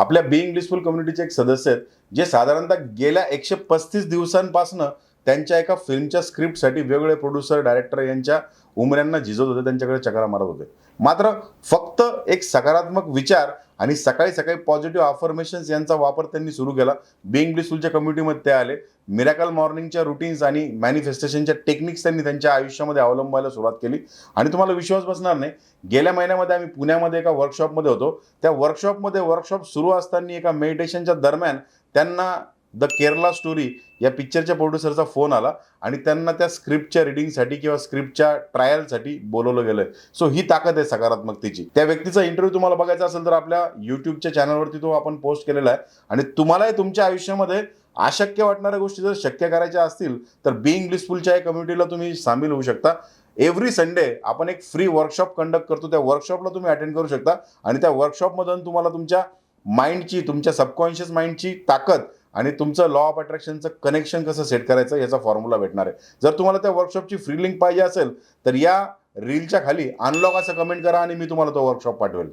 आपल्या being blissful कम्युनिटीचे एक सदस्य आहेत जे साधारणतः गेल्या एकशे पस्तीस दिवसांपासनं त्यांच्या एका फिल्मच्या स्क्रिप्टसाठी वेगवेगळे प्रोड्युसर डायरेक्टर यांच्या उमऱ्यांना झिजत होते त्यांच्याकडे चकरा मारत होते. मात्र फक्त एक सकारात्मक विचार आणि सकाळी सकाळी पॉझिटिव्ह अफर्मेशन्स यांचा वापर त्यांनी सुरू केला. बिंग ब्लिसफुलच्या कम्युनिटीमध्ये ते आले. मिरॅकल मॉर्निंगच्या रुटीन्स आणि मॅनिफेस्टेशनच्या टेक्निक्स त्यांनी त्यांच्या आयुष्यामध्ये अवलंबायला सुरुवात केली. आणि तुम्हाला विश्वास बसणार नाही गेल्या महिन्यामध्ये आम्ही पुण्यामध्ये एका वर्कशॉपमध्ये होतो. त्या वर्कशॉपमध्ये वर्कशॉप सुरू असताना एका मेडिटेशनच्या दरम्यान त्यांना द केरला स्टोरी या पिक्चरच्या प्रोड्युसरचा फोन आला आणि त्यांना त्या स्क्रिप्टच्या रिडिंगसाठी किंवा स्क्रिप्टच्या ट्रायलसाठी बोलवलं गेलंय. सो ही ताकद आहे सकारात्मकतेची. त्या व्यक्तीचा इंटरव्ह्यू तुम्हाला बघायचा असेल तर आपल्या युट्यूबच्या चॅनलवरती तो आपण पोस्ट केलेला आहे. आणि तुम्हालाही तुमच्या आयुष्यामध्ये अशक्य वाटणाऱ्या गोष्टी जर शक्य करायच्या असतील तर बिईंग ब्लिसफुलच्या या कम्युनिटीला तुम्ही सामील होऊ शकता. एव्हरी संडे आपण एक फ्री वर्कशॉप कंडक्ट करतो. त्या वर्कशॉपला तुम्ही अटेंड करू शकता. आणि त्या वर्कशॉपमधून तुम्हाला तुमच्या माइंडची तुमच्या सबकॉन्शियस माइंडची ताकद आणि तुमचं लॉ ऑफ अट्रॅक्शनचं कनेक्शन कसं सेट करायचं याचा फॉर्म्युला भेटणार आहे. जर तुम्हाला त्या वर्कशॉपची फ्री लिंक पाहिजे असेल तर या रीलच्या खाली अनलॉक असं कमेंट करा आणि मी तुम्हाला तो वर्कशॉप पाठवेल.